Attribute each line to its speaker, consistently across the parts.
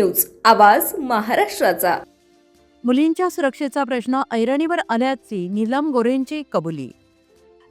Speaker 1: News आवाज महाराष्ट्राचा.
Speaker 2: मुलींच्या सुरक्षेचा प्रश्न ऐरणीवर आल्याची नीलम गोरेंची कबुली.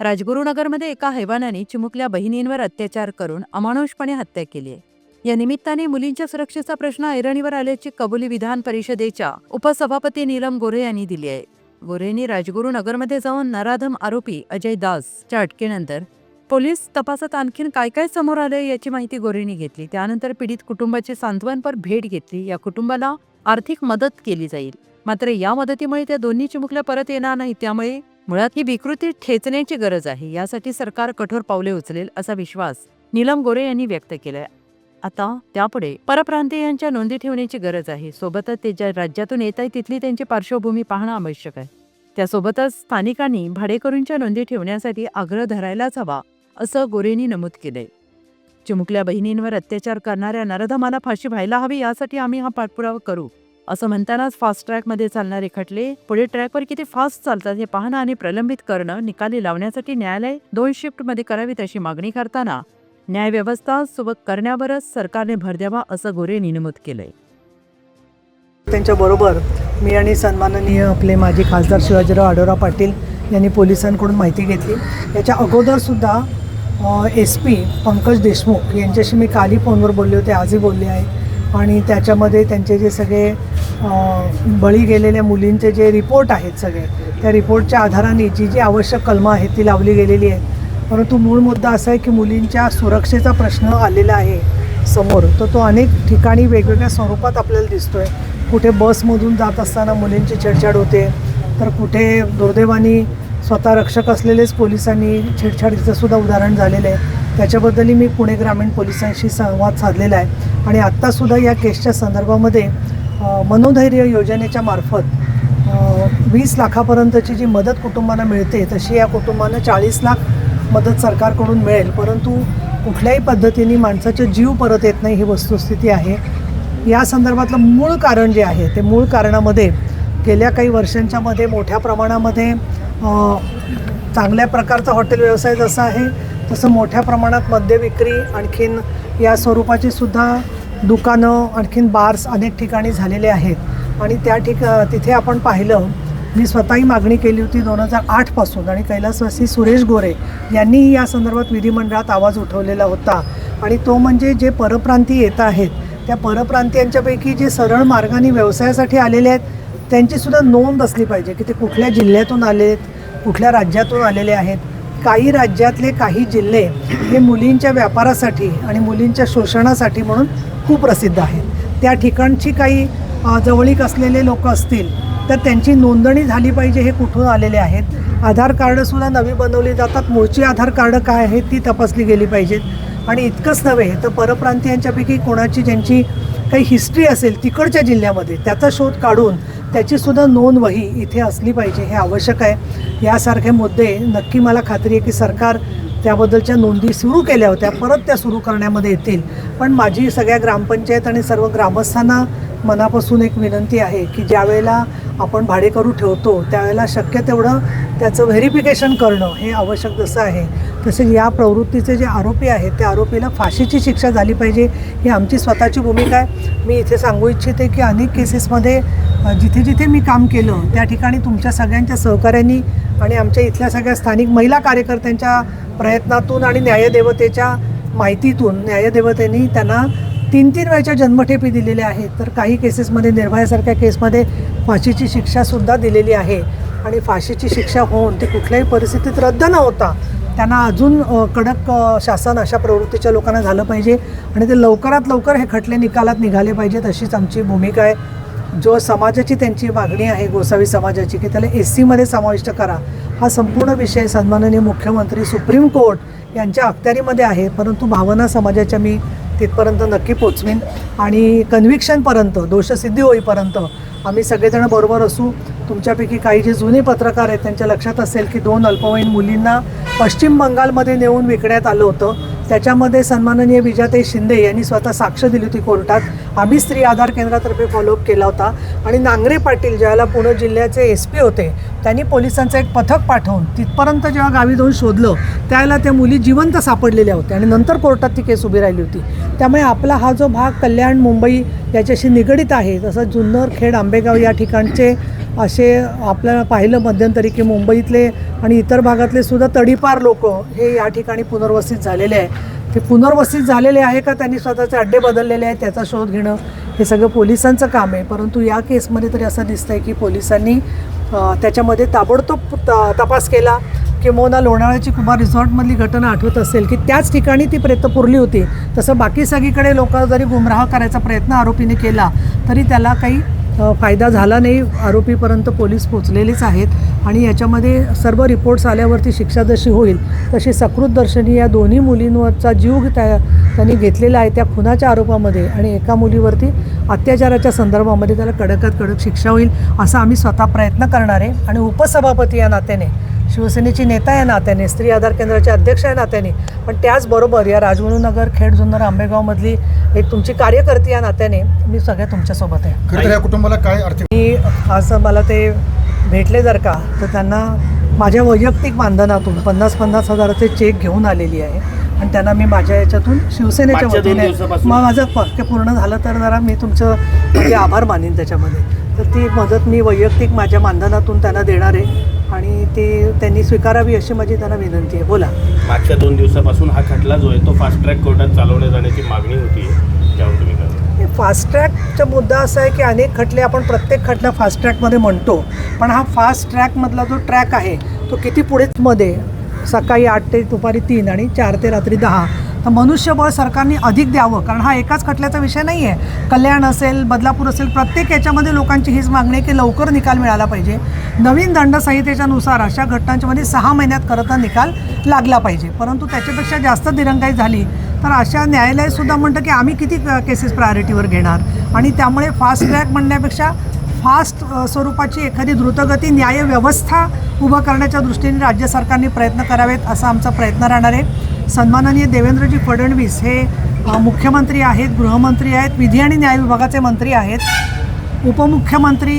Speaker 2: राजगुरुनगरमध्ये एका हैवानाने चिमुकल्या बहिणींवर अत्याचार करून अमानुषपणे हत्या केली आहे. या निमित्ताने मुलींच्या सुरक्षेचा प्रश्न ऐरणीवर आल्याची कबुली विधान परिषदेच्या उपसभापती नीलम गोरे यांनी दिली आहे. गोरेंनी राजगुरुनगरमध्ये जाऊन नराधम आरोपी अजय दासच्या अटकेनंतर पोलीस तपासात आणखीन काय काय समोर आले याची माहिती गोरेंनी घेतली. त्यानंतर पीडित कुटुंबाची सांत्वनपर भेट घेतली. या कुटुंबाला आर्थिक मदत केली जाईल. मात्र या मदतीमुळे त्या दोन्ही चिमुकल्या परत येणार नाही त्यामुळे मुळात ही विकृती ठेचण्याची गरज आहे. यासाठी सरकार कठोर पावले उचलेल असा विश्वास नीलम गोरे यांनी व्यक्त केलाय. आता त्यापुढे परप्रांतीयांच्या नोंदी ठेवण्याची गरज आहे. सोबतच ते ज्या राज्यातून येत आहे तिथली त्यांची पार्श्वभूमी पाहणं आवश्यक आहे. त्यासोबतच स्थानिकांनी भाडेकरूंच्या नोंदी ठेवण्यासाठी आग्रह धरायलाच हवा. असं गोरेंनी नमूद केलंय. चिमुकल्या बहिणींवर अत्याचार करणाऱ्या नरधमाला फाशी व्हायला हवी यासाठी आम्ही हा पाठपुरावा करू असं म्हणतानाच फास्ट ट्रॅकमध्ये चालणारे खटले पुढे ट्रॅकवर किती फास्ट चालतात हे पाहणं आणि प्रलंबित करणं निकाली लावण्यासाठी न्यायालय दोन शिफ्टमध्ये करावीत अशी मागणी करताना न्यायव्यवस्था सुबक करण्यावरच सरकारने भर द्यावा असं गोरेंनी नमूद केलंय.
Speaker 3: त्यांच्याबरोबर मी आणि सन्माननीय आपले माजी खासदार शिवाजीराव आढळराव पाटील यांनी पोलिसांकडून माहिती घेतली. याच्या अगोदरसुद्धा एस पी पंकज देशमुख यांच्याशी मी काली फोनवर बोलले होते आजही बोलले आहे. आणि त्याच्यामध्ये त्यांचे जे सगळे बळी गेलेल्या मुलींचे जे रिपोर्ट आहेत सगळे त्या रिपोर्टच्या आधाराने जी जी आवश्यक कलमं आहेत ती लावली गेलेली आहे परंतु मूळ मुद्दा असा आहे की मुलींच्या सुरक्षेचा प्रश्न आलेला आहे समोर. तर तो अनेक ठिकाणी वेगवेगळ्या स्वरूपात आपल्याला दिसतो आहे कुठे बसमधून जात असताना मुलींची छेडछाड होते तर कुठे दुर्दैवानी स्वतः रक्षक असलेलेच पोलिसांनी छेडछाडीचं सुद्धा उदाहरण झालेलं आहे. त्याच्याबद्दलही मी पुणे ग्रामीण पोलिसांशी संवाद साधलेला आहे. आणि आत्तासुद्धा या केसच्या संदर्भामध्ये मनोधैर्य योजनेच्या मार्फत वीस लाखापर्यंतची जी मदत कुटुंबांना मिळते तशी या कुटुंबांना चाळीस लाख मदत सरकारकडून मिळेल. परंतु कुठल्याही पद्धतीने माणसाचा जीव परत येत नाही ही वस्तुस्थिती आहे. या संदर्भातलं मूळ कारण जे आहे ते मूळ कारणामध्ये गेल्या काही वर्षांच्यामध्ये मोठ्या प्रमाणामध्ये चांगल्या प्रकारचा हॉटेल व्यवसाय जसा आहे तसं मोठ्या प्रमाणात मद्य विक्री आणखीन या स्वरूपाची सुद्धा दुकानं आणखीन बार्स अनेक ठिकाणी झालेले आहेत. आणि त्या ठिका तिथे आपण पाहिलं मी स्वतःही मागणी केली होती दोन हजार आठपासून आणि कैलासवासी सुरेश गोरे यांनीही या संदर्भात विधिमंडळात आवाज उठवलेला होता. आणि तो म्हणजे जे परप्रांती येत आहेत त्या परप्रांतीयांच्यापैकी जे सरळ मार्गाने व्यवसायासाठी आलेले आहेत त्यांचीसुद्धा नोंद असली पाहिजे की ते कुठल्या जिल्ह्यातून आले आहेत कुठल्या राज्यातून आलेले आहेत. काही राज्यातले काही जिल्हे हे मुलींच्या व्यापारासाठी आणि मुलींच्या शोषणासाठी म्हणून खूप प्रसिद्ध आहेत. त्या ठिकाणची काही जवळीक असलेले लोक असतील तर त्यांची नोंदणी झाली पाहिजे हे कुठून आलेले आहेत. आधार कार्डसुद्धा नवी बनवली जातात. मूळची आधार कार्ड काय आहेत ती तपासली गेली पाहिजेत आणि इतकंच नव्हे तर परप्रांतीयांच्यापैकी कोणाची ज्यांची काही हिस्ट्री असेल तिकडच्या जिल्ह्यामध्ये त्याचा शोध काढून त्याचीसुद्धा नोंद वही इथे असली पाहिजे हे आवश्यक आहे. यासारखे मुद्दे नक्की मला खात्री आहे की सरकार त्याबद्दलच्या नोंदी सुरू केल्या होत्या परत त्या सुरू करण्यामध्ये येतील. पण माझी सगळ्या ग्रामपंचायत आणि सर्व ग्रामस्थांना मनापासून एक विनंती आहे की ज्यावेळेला आपण भाडेकरू ठेवतो त्यावेळेला शक्य तेवढं त्याचं व्हेरिफिकेशन करणं हे आवश्यक जसं आहे तसेच या प्रवृत्तीचे जे आरोपी आहेत त्या आरोपीला फाशीची शिक्षा झाली पाहिजे ही आमची स्वतःची भूमिका आहे. मी इथे सांगू इच्छिते की अनेक केसेसमध्ये जिथे जिथे मी काम केलं त्या ठिकाणी तुमच्या सगळ्यांच्या सहकाऱ्यांनी आणि आमच्या इथल्या सगळ्या स्थानिक महिला कार्यकर्त्यांच्या प्रयत्नातून आणि न्यायदेवतेच्या माहितीतून न्यायदेवतेने त्यांना तीन तीन वेळच्या जन्मठेपी दिलेल्या आहेत. तर काही केसेसमध्ये निर्भयासारख्या केसमध्ये फाशीची शिक्षासुद्धा दिलेली आहे. आणि फाशीची शिक्षा होऊन ते कुठल्याही परिस्थितीत रद्द न होता त्यांना अजून कडक शासन अशा प्रवृत्तीच्या लोकांना झालं पाहिजे. आणि ते लवकरात लवकर हे खटले निकालात निघाले पाहिजेत अशीच आमची भूमिका आहे. जो समाजाची त्यांची मागणी आहे गोसावी समाजाची की त्याला एस सीमध्ये समाविष्ट करा. हा संपूर्ण विषय सन्माननीय मुख्यमंत्री सुप्रीम कोर्ट यांच्या अखत्यारीमध्ये आहे परंतु भावना समाजाच्या मी तिथपर्यंत नक्की पोचवीन. आणि कन्व्हिक्शनपर्यंत दोषसिद्धी होईपर्यंत आम्ही सगळेजण बरोबर असू. तुमच्यापैकी काही जे जुने पत्रकार आहेत त्यांच्या लक्षात असेल की दोन अल्पवयीन मुलींना पश्चिम बंगालमध्ये नेऊन विकण्यात आलं होतं. त्याच्यामध्ये सन्माननीय विजाते शिंदे यांनी स्वतः साक्ष दिली होती कोर्टात. आम्ही स्त्री आधार केंद्रातर्फे फॉलोअप केला होता. आणि नांगरे पाटील ज्यावेळेला पुणे जिल्ह्याचे एस पी होते त्यांनी पोलिसांचं एक पथक पाठवून तिथपर्यंत जेव्हा गावी जाऊन शोधलं त्यावेळेला त्या मुली जिवंत सापडलेल्या होत्या आणि नंतर कोर्टात ती केस उभी राहिली होती. त्यामुळे आपला हा जो भाग कल्याण मुंबई याच्याशी निगडीत आहे जसं जुन्नर खेड आंबेगाव या ठिकाणचे असे आपल्याला पाहिलं मध्यंतरी की मुंबईतले आणि इतर भागातले सुद्धा तडीपार लोक हे या ठिकाणी पुनर्वसित झालेले आहे. ते पुनर्वसित झालेले आहे का त्यांनी स्वतःचे अड्डे बदललेले आहेत त्याचा शोध घेणं हे सगळं पोलिसांचं काम आहे. परंतु या केसमध्ये तरी असं दिसतं आहे की पोलिसांनी त्याच्यामध्ये ताबडतोब त- तपास केला किंवा लोणावळ्याची कुमार रिसॉर्टमधली घटना आठवत असेल की त्याच ठिकाणी ती प्रेत पुरली होती. तसं बाकी सगळीकडे लोक जरी गुमराह करायचा प्रयत्न आरोपीने केला तरी त्याला काही फायदा झाला नाही. आरोपीपर्यंत पोलीस पोचलेलेच आहेत आणि याच्यामध्ये सर्व रिपोर्ट्स आल्यावरती शिक्षा जशी होईल तशी सकृत दर्शनी या दोन्ही मुलींवरचा जीव त्या त्यांनी घेतलेला आहे त्या खुनाच्या आरोपामध्ये आणि एका मुलीवरती अत्याचाराच्या संदर्भामध्ये त्याला कडकात कडक शिक्षा होईल असा आम्ही स्वतः प्रयत्न करणार आहे. आणि उपसभापती या नात्याने शिवसेनेची नेता या नात्याने स्त्री आधार केंद्राचे अध्यक्ष या नात्याने पण त्याचबरोबर या राजगुरुनगर खेड जुन्नर आंबेगावमधली एक तुमची कार्यकर्ती या नात्याने मी सगळ्या तुमच्यासोबत आहे.
Speaker 4: खरं तर या कुटुंबाला काय आर्थिक
Speaker 3: मी आज मला ते भेटले जर का तर त्यांना माझ्या वैयक्तिक मानधनातून पन्नास पन्नास हजाराचे चेक घेऊन आलेली आहे. आणि त्यांना मी माझ्या याच्यातून शिवसेनेच्या वतीने. मग माझं वाक्य पूर्ण झालं तर जरा मी तुमचं म्हणजे आभार मानेन त्याच्यामध्ये. तर ती मदत मी वैयक्तिक माझ्या मानधनातून त्यांना देणार आहे. आणि ते त्यांनी स्वीकारावी अशी माझी त्यांना विनंती आहे. बोला.
Speaker 5: मागच्या दोन दिवसापासून हा खटला जो आहे तो फास्ट ट्रॅक कोर्टात चालवण्यात जाण्याची मागणी होती. त्यावर तुम्ही काय
Speaker 3: हे फास्ट ट्रॅकचा मुद्दा असा आहे की अनेक खटले आपण प्रत्येक खटला फास्ट ट्रॅकमध्ये म्हणतो. पण हा फास्ट ट्रॅकमधला जो ट्रॅक आहे तो किती पुढेच मध्ये सकाळी आठ ते दुपारी तीन आणि चार ते रात्री दहा. तर मनुष्यबळ सरकारने अधिक द्यावं कारण हा एकाच खटल्याचा विषय नाही आहे कल्याण असेल बदलापूर असेल प्रत्येक याच्यामध्ये लोकांची हीच मागणी आहे की लवकर निकाल मिळाला पाहिजे. नवीन दंडसंहितेच्यानुसार अशा घटनांच्यामध्ये सहा महिन्यात करता निकाल लागला पाहिजे. परंतु त्याच्यापेक्षा जास्त दिरंगाई झाली तर अशा न्यायालयसुद्धा म्हणतं की आम्ही किती केसेस प्रायोरिटीवर घेणार? आणि त्यामुळे फास्ट ट्रॅक म्हणण्यापेक्षा फास्ट स्वरूपाची एखादी द्रुतगती न्यायव्यवस्था उभं करण्याच्या दृष्टीने राज्य सरकारने प्रयत्न करावेत असा आमचा प्रयत्न राहणार आहे. सन्माननीय देवेंद्रजी फडणवीस हे मुख्यमंत्री आहेत गृहमंत्री आहेत विधी आणि न्याय विभागाचे मंत्री आहेत. उपमुख्यमंत्री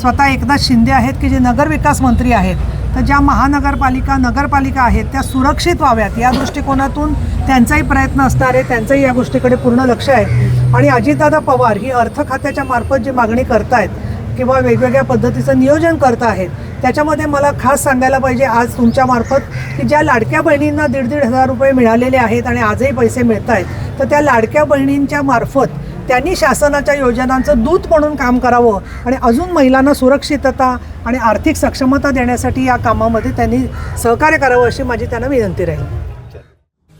Speaker 3: स्वतः एकनाथ शिंदे आहेत की जे नगरविकास मंत्री आहेत. तर ज्या महानगरपालिका नगरपालिका आहेत त्या सुरक्षित व्हाव्यात. या दृष्टिकोनातून त्यांचाही प्रयत्न असणार आहे त्यांचंही या गोष्टीकडे पूर्ण लक्ष आहे. आणि अजितदादा पवार ही अर्थ खात्याच्या मार्फत जी मागणी करतायत किंवा वेगवेगळ्या पद्धतीचं नियोजन करत आहेत त्याच्यामध्ये मला खास सांगायला पाहिजे आज तुमच्यामार्फत की ज्या लाडक्या बहिणींना दीड दीड हजार रुपये मिळालेले आहेत आणि आजही पैसे मिळत आहेत तर त्या लाडक्या बहिणींच्या मार्फत त्यांनी शासनाच्या योजनांचं दूत म्हणून काम करावं आणि अजून महिलांना सुरक्षितता आणि आर्थिक सक्षमता देण्यासाठी या कामामध्ये त्यांनी सहकार्य करावं अशी माझी त्यांना विनंती राहील.